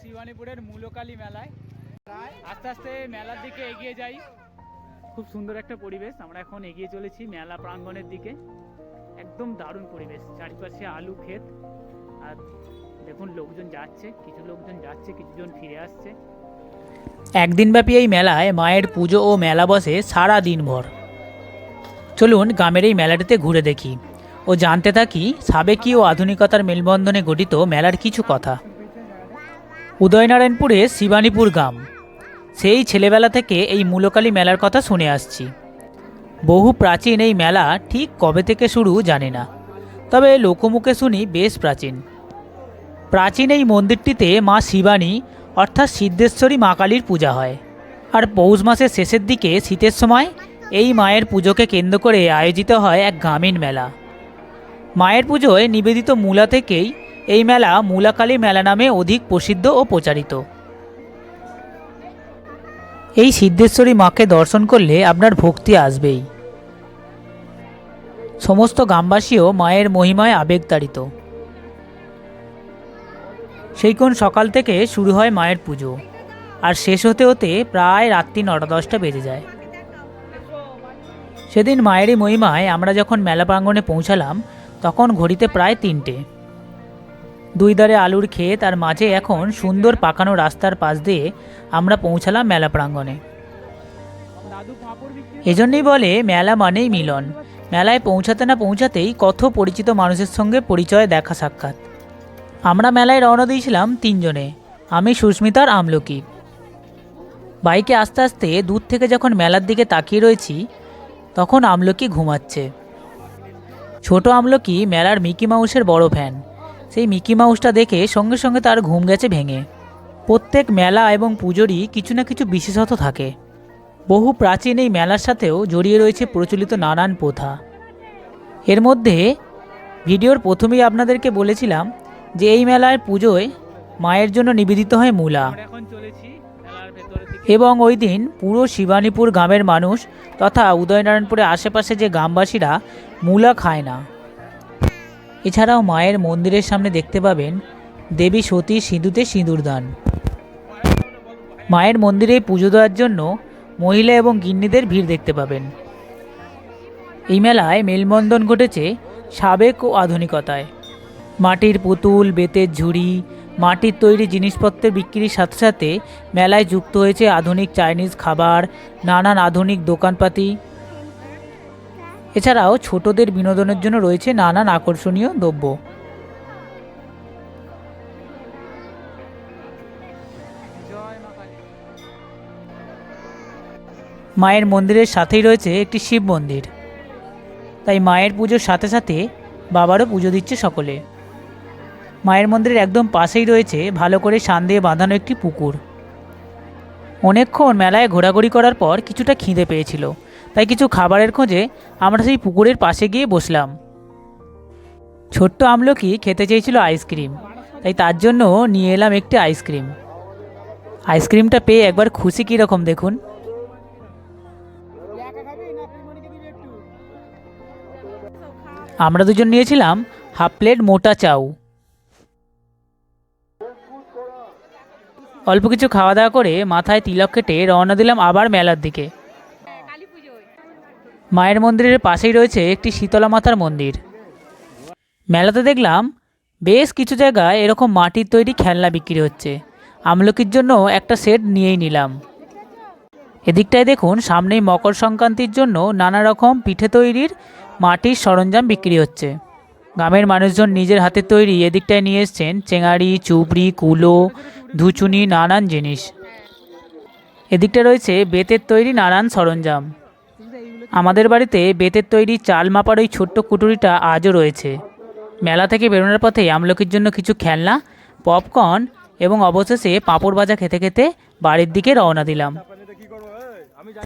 শিবানীপুরের মূলকালী মেলায়। আস্তে আস্তে মেলার দিকে এগিয়ে যাই। খুব সুন্দর একটা পরিবেশ, আমরা এখন এগিয়ে চলেছি মেলা প্রাঙ্গণের দিকে। একদম দারুণ পরিবেশ, চারিপাশে আলু, ক্ষেত। আর দেখুন লোকজন যাচ্ছে, কিছু লোকজন যাচ্ছে, কিছুজন ফিরে আসছে। একদিনব্যাপী এই মেলায় মায়ের পুজো ও মেলা বসে সারা দিনভর। চলুন গ্রামের এই মেলাটিতে ঘুরে দেখি। ও জানতে থাকি সাবেকি ও আধুনিকতার মেলবন্ধনে গঠিত মেলার কিছু কথা। উদয়নারায়ণপুরে শিবানীপুর গ্রাম। সেই ছেলেবেলা থেকে এই মূলকালী মেলার কথা শুনে আসছি। বহু প্রাচীন এই মেলা ঠিক কবে থেকে শুরু জানি না, তবে লোকমুখে শুনি বেশ প্রাচীন। প্রাচীন এই মন্দিরটিতে মা শিবানী অর্থাৎ সিদ্ধেশ্বরী মা কালীর পূজা হয়। আর পৌষ মাসের শেষের দিকে শীতের সময় এই মায়ের পুজোকে কেন্দ্র করে আয়োজিত হয় এক গ্রামীণ মেলা। মায়ের পুজোয় নিবেদিত মূলা থেকেই এই মেলা মূলাকালী মেলা নামে অধিক প্রসিদ্ধ ও প্রচারিত। এই সিদ্ধেশ্বরী মাকে দর্শন করলে আপনার ভক্তি আসবেই। সমস্ত গ্রামবাসীও মায়ের মহিমায় আবেগতাড়িত। সেই কোন সকাল থেকে শুরু হয় মায়ের পুজো, আর শেষ হতে হতে প্রায় রাত্রি নটা দশটা বেজে যায়। সেদিন মায়েরই মহিমায় আমরা যখন মেলা প্রাঙ্গণে পৌঁছালাম, তখন ঘড়িতে প্রায় তিনটে। দুই ধারে আলুর ক্ষেত আর মাঝে এখন সুন্দর পাকানো রাস্তার পাশ দিয়ে আমরা পৌঁছালাম মেলা প্রাঙ্গণে। এজন্যই বলে মেলা মানেই মিলন। মেলায় পৌঁছাতে না পৌঁছাতেই কত পরিচিত মানুষের সঙ্গে পরিচয় দেখা সাক্ষাৎ। আমরা মেলায় রওনা দিয়েছিলাম তিনজনে। আমি সুস্মিতার আমলকি। বাইকে আস্তে আস্তে দূর থেকে যখন মেলার দিকে তাকিয়ে রয়েছি, তখন আমলকি ঘুমাচ্ছে। ছোট আমলকি মেলার মিকি মাউসের বড় ফ্যান সেই মিকি মাউসটা দেখে সঙ্গে সঙ্গে তার ঘুম গেছে ভেঙে। প্রত্যেক মেলা এবং পুজোরই কিছু না কিছু বিশেষত থাকে। বহু প্রাচীন এই মেলার সাথেও জড়িয়ে রয়েছে প্রচলিত নানান প্রথা। এর মধ্যে ভিডিওর প্রথমেই আপনাদেরকে বলেছিলাম যে এই মেলায় পুজোয় মায়ের জন্য নিবেদিত হয় মূলা। এবং ওই দিন পুরো শিবানীপুর গ্রামের মানুষ তথা উদয়নারায়ণপুরের আশেপাশে যে গ্রামবাসীরা মূলা খায় না এছাড়াও মায়ের মন্দিরের সামনে দেখতে পাবেন দেবী সতী সিঁদুতে সিঁদুরদান মায়ের মন্দিরে পুজো দেওয়ার জন্য মহিলা এবং গিন্নিদের ভিড় দেখতে পাবেন। এই মেলায় মেলবন্ধন ঘটেছে সাবেক ও আধুনিকতায়। মাটির পুতুল, বেতের ঝুড়ি, মাটির তৈরি জিনিসপত্রের বিক্রির সাথে সাথে মেলায় যুক্ত হয়েছে আধুনিক চাইনিজ খাবার, নানান আধুনিক দোকানপাতি। এছাড়াও ছোটদের বিনোদনের জন্য রয়েছে নানান আকর্ষণীয় দ্রব্য। মায়ের মন্দিরের সাথেই রয়েছে একটি শিব মন্দির। তাই মায়ের পুজোর সাথে সাথে বাবারও পুজো দিচ্ছে সকলে। মায়ের মন্দিরের একদম পাশেই রয়েছে ভালো করে সান দিয়ে বাঁধানো একটি পুকুর। অনেকক্ষণ মেলায় ঘোরাঘুরি করার পর কিছুটা খিদে পেয়েছিল। তাই কিছু খাবারের খোঁজে আমরা সেই পুকুরের পাশে গিয়ে বসলাম। ছোট্ট আমলকি খেতে চেয়েছিল আইসক্রিম, তাই তার জন্য নিয়ে এলাম একটি আইসক্রিম। আইসক্রিমটা পেয়ে একবার খুশি কীরকম দেখুন। আমরা দুজন নিয়েছিলাম হাফ প্লেট মোটা চাউ। অল্প কিছু খাওয়া দাওয়া করে মাথায় তিলক কেটে রওনা দিলাম আবার মেলার দিকে। মায়ের মন্দিরের পাশেই রয়েছে একটি শীতলা মাতার মন্দির। মেলাতে দেখলাম বেশ কিছু জায়গায় এরকম মাটির তৈরি খেলনা বিক্রি হচ্ছে। আমলকির জন্য একটা সেট নিয়েই নিলাম। এদিকটায় দেখুন, সামনেই মকর সংক্রান্তির জন্য নানা রকম পিঠে তৈরির মাটির সরঞ্জাম বিক্রি হচ্ছে। গ্রামের মানুষজন নিজের হাতে তৈরি এদিকটায় নিয়ে এসছেন চেঙাড়ি, চুবড়ি, কুলো, ধুচুনি, নানান জিনিস। এদিকটা রয়েছে বেতের তৈরি নানান সরঞ্জাম। আমাদের বাড়িতে বেতের তৈরি চাল মাপার ওই ছোট্ট কুটুরিটা আজও রয়েছে। মেলা থেকে বেরোনোর পথে আমলকির জন্য কিছু খেলনা, পপকর্ন এবং অবশেষে পাঁপড় ভাজা খেতে খেতে বাড়ির দিকে রওনা দিলাম।